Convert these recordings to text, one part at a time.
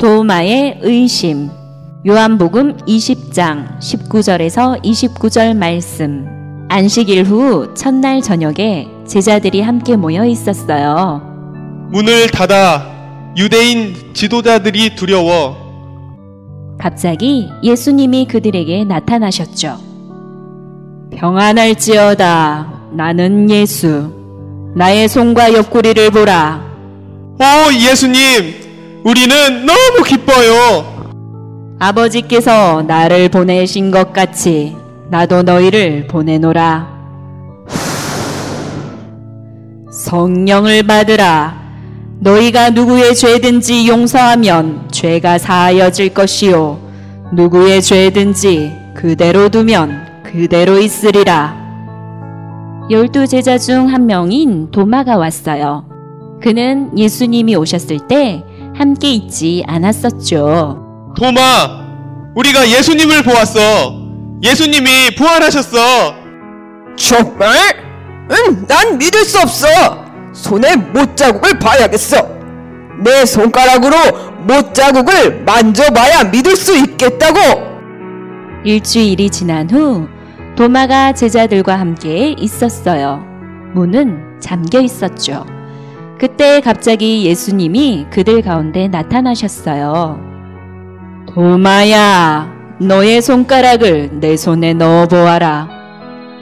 도마의 의심 요한복음 20장 19절에서 29절 말씀 안식일 후 첫날 저녁에 제자들이 함께 모여 있었어요. 문을 닫아 유대인 지도자들이 두려워 갑자기 예수님이 그들에게 나타나셨죠. 평안할지어다. 나는 예수. 나의 손과 옆구리를 보라. 오 예수님 우리는 너무 기뻐요 아버지께서 나를 보내신 것 같이 나도 너희를 보내노라. 성령을 받으라. 너희가 누구의 죄든지 용서하면 죄가 사하여질 것이요. 누구의 죄든지 그대로 두면 그대로 있으리라. 열두 제자 중 한 명인 도마가 왔어요. 그는 예수님이 오셨을 때 함께 있지 않았었죠. 도마 우리가 예수님을 보았어 예수님이 부활하셨어 정말? 응, 난 믿을 수 없어. 손에 못자국을 봐야겠어. 내 손가락으로 못자국을 만져봐야 믿을 수 있겠다고. 일주일이 지난 후 도마가 제자들과 함께 있었어요. 문은 잠겨 있었죠. 그때 갑자기 예수님이 그들 가운데 나타나셨어요. 도마야, 너의 손가락을 내 손에 넣어 보아라.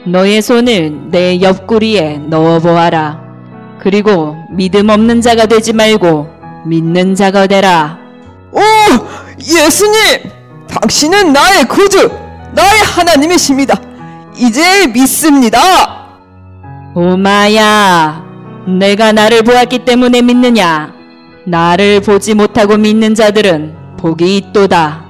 너의 손을 내 옆구리에 넣어 보아라. 그리고 믿음 없는 자가 되지 말고 믿는 자가 되라. 오, 예수님! 당신은 나의 구주, 나의 하나님이십니다. 이제 믿습니다. 도마야, 내가 나를 보았기 때문에 믿느냐? 나를 보지 못하고 믿는 자들은 복이 있도다.